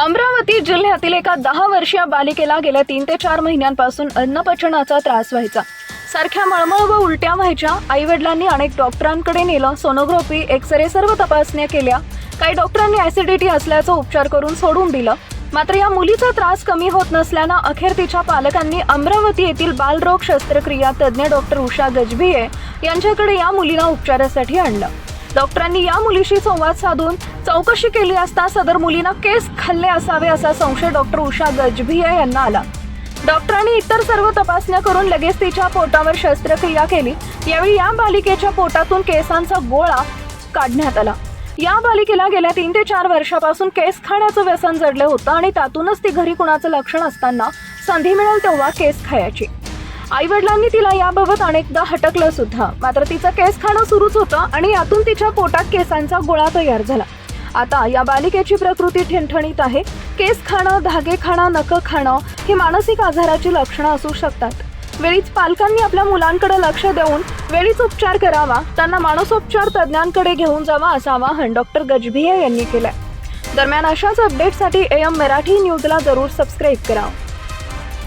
अमरावती जिल्ह्यातील एका दहा वर्षीय बालिकेला गेल्या तीन ते चार महिन्यांपासून अन्नपचनाचा त्रास व्हायचा. सारख्या मळमळ व उलट्या व्हायच्या. आई वडिलांनी अनेक डॉक्टरांकडे नेलं. सोनोग्राफी एक्स रे सर्व तपासण्या केल्या. काही डॉक्टरांनी ऍसिडिटी असल्याचा उपचार करून सोडून दिलं. मात्र या मुलीचा त्रास कमी होत नसल्यानं अखेर तिच्या पालकांनी अमरावती येथील बालरोग शस्त्रक्रिया तज्ज्ञ डॉक्टर उषा गजभिये यांच्याकडे या मुलीला उपचारासाठी आणलं. डॉक्टरांनी या मुलीशी संवाद साधून चौकशी केली असता सदर मुलीनं केस खाल्ले असावे असा संशय डॉक्टर उषा गजभिया यांना आला. डॉक्टरांनी इतर सर्व तपासण्या करून लगेच तिच्या पोटावर शस्त्रक्रिया केली. यावेळी या बालिकेच्या पोटातून केसांचा गोळा काढण्यात आला. या बालिकेला गेल्या तीन ते चार वर्षापासून केस खाण्याचं व्यसन जडलं होतं आणि त्यातूनच ती घरी कुणाचं लक्षण असताना संधी मिळेल तेव्हा केस खायची. आई वडिलांनी तिला याबाबत अनेकदा हटकलं सुद्धा. मात्र तिचं केस खाणं सुरूच होतं आणि यातून तिच्या पोटात केसांचा गोळा तयार झाला. आता या बालिकेची प्रकृती ठणठणीत आहे. केस खाणं धागे खाणं नखं खाणं ही मानसिक आजाराची लक्षणं असू शकतात. वेळीच पालकांनी आपल्या मुलांकडे लक्ष देऊन वेळीच उपचार करावा त्यांना मानसोपचार तज्ज्ञांकडे घेऊन जावा असं आवाहन डॉक्टर गजभिये यांनी केलंय. दरम्यान अशाच अपडेटसाठी एम मराठी न्यूजला जरूर सबस्क्राईब करा.